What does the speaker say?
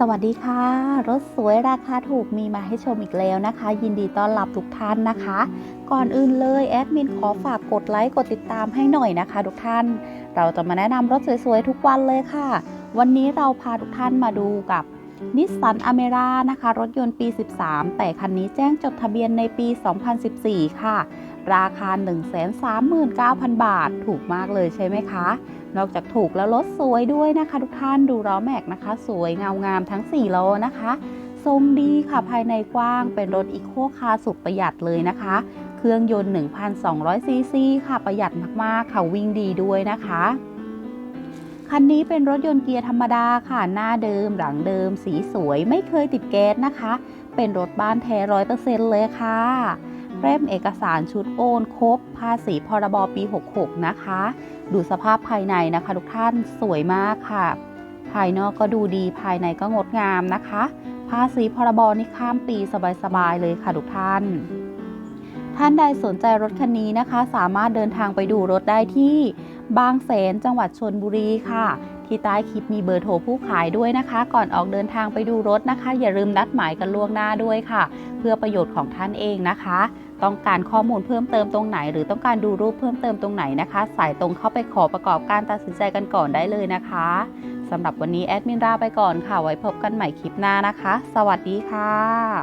สวัสดีค่ะ รถสวยราคาถูกมีมาให้ชมอีกแล้วนะคะ ยินดีต้อนรับทุกท่านนะคะ ก่อนอื่นเลยแอดมินขอฝากกดไลค์กดติดตามให้หน่อยนะคะ ทุกท่าน เราจะมาแนะนำรถสวยๆทุกวันเลยค่ะ วันนี้เราพาทุกท่านมาดูกับนิสสันอเมร่านะคะ รถยนต์ปี 13 แต่คันนี้แจ้งจดทะเบียนในปี 2014 ค่ะ ราคา 139,000 บาท ถูกมากเลยใช่ไหมคะ นอกจากถูกแล้วรถสวยด้วยนะคะ ทุกท่านดูล้อแม็กนะคะ สวยเงางามทั้ง4ล้อนะคะทรงดีค่ะภายในกว้างเป็นรถอีโคคาร์สุดประหยัดเลยนะคะ เครื่องยนต์ 1,200 ซีซีค่ะประหยัดมากๆค่ะวิ่งดีด้วยนะคะคันนี้เป็นรถยนต์เกียร์ธรรมดาค่ะ หน้าเดิมหลังเดิม สีสวยไม่เคยติดแก๊สนะคะ เป็นรถบ้านแท้ร้อยเปอร์เซ็นต์เลยค่ะ เล่มเอกสารชุดโอนครบภาษีพรบปี 66 นะคะ ดูสภาพภายในนะคะ ทุกท่านสวยมากค่ะ ภายนอกก็ดูดีภายในก็งดงามนะคะ ภาษีพรบนี่ข้ามปีสบายๆเลยค่ะทุกท่าน ท่านใดสนใจรถคันนี้นะคะ สามารถเดินทางไปดูรถได้ที่บางแสนจังหวัดชนบุรีค่ะ ที่ใต้คลิปมีเบอร์โทรผู้ขายด้วยนะคะ ก่อนออกเดินทางไปดูรถนะคะ อย่าลืมนัดหมายกันล่วงหน้าด้วยค่ะ เพื่อประโยชน์ของท่านเองนะคะ ต้องการข้อมูลเพิ่มเติมตรงไหน หรือต้องการดูรูปเพิ่มเติมตรงไหนนะคะ สายตรงเข้าไปขอประกอบการตัดสินใจกันก่อนได้เลยนะคะสำหรับวันนี้แอดมินราไปก่อนค่ะ ไว้พบกันใหม่คลิปหน้านะคะ สวัสดีค่ะ